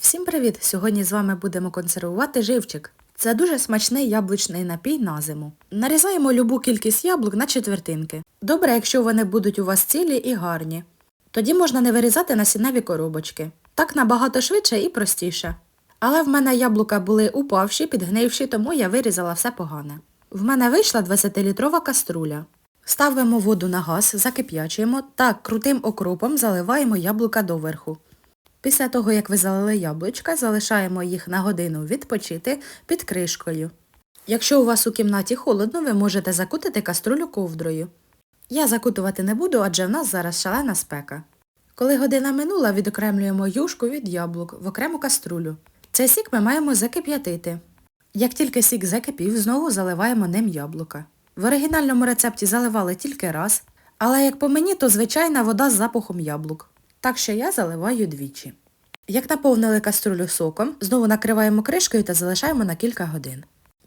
Всім привіт! Сьогодні з вами будемо консервувати живчик. Це дуже смачний яблучний напій на зиму. Нарізаємо любу кількість яблук на четвертинки. Добре, якщо вони будуть у вас цілі і гарні. Тоді можна не вирізати насінневі коробочки. Так набагато швидше і простіше. Але в мене яблука були упавші, підгнивші, тому я вирізала все погане. В мене вийшла 20-літрова каструля. Ставимо воду на газ, закип'ячуємо та крутим окропом заливаємо яблука доверху. Після того, як ви залили яблучка, залишаємо їх на годину відпочити під кришкою. Якщо у вас у кімнаті холодно, ви можете закутати каструлю ковдрою. Я закутувати не буду, адже в нас зараз шалена спека. Коли година минула, відокремлюємо юшку від яблук в окрему каструлю. Цей сік ми маємо закип'ятити. Як тільки сік закипів, знову заливаємо ним яблука. В оригінальному рецепті заливали тільки раз, але як по мені, то звичайна вода з запахом яблук. Так що я заливаю двічі. Як наповнили каструлю соком, знову накриваємо кришкою та залишаємо на кілька годин.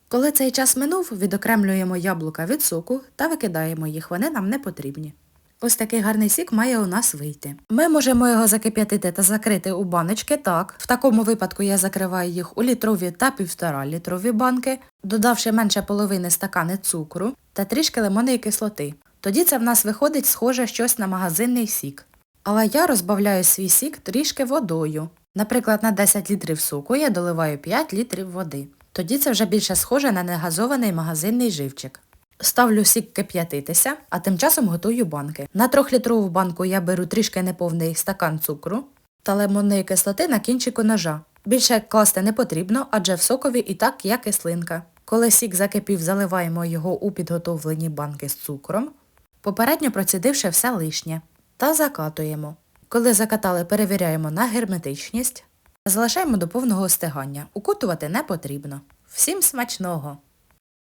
Коли цей час минув, відокремлюємо яблука від соку та викидаємо їх, вони нам не потрібні. Ось такий гарний сік має у нас вийти. Ми можемо його закип'ятити та закрити у баночки так. В такому випадку я закриваю їх у літрові та півтора літрові банки, додавши менше половини стакани цукру та трішки лимонної кислоти. Тоді це в нас виходить схоже щось на магазинний сік. Але я розбавляю свій сік трішки водою. Наприклад, на 10 літрів соку я доливаю 5 літрів води. Тоді це вже більше схоже на негазований магазинний живчик. Ставлю сік кип'ятитися, а тим часом готую банки. На 3-літрову банку я беру трішки неповний стакан цукру та лимонної кислоти на кінчику ножа. Більше класти не потрібно, адже в сокові і так є кислинка. Коли сік закипів, заливаємо його у підготовлені банки з цукром, попередньо процідивши все лишнє, та закатуємо. Коли закатали, перевіряємо на герметичність, залишаємо до повного остигання. Укутувати не потрібно. Всім смачного!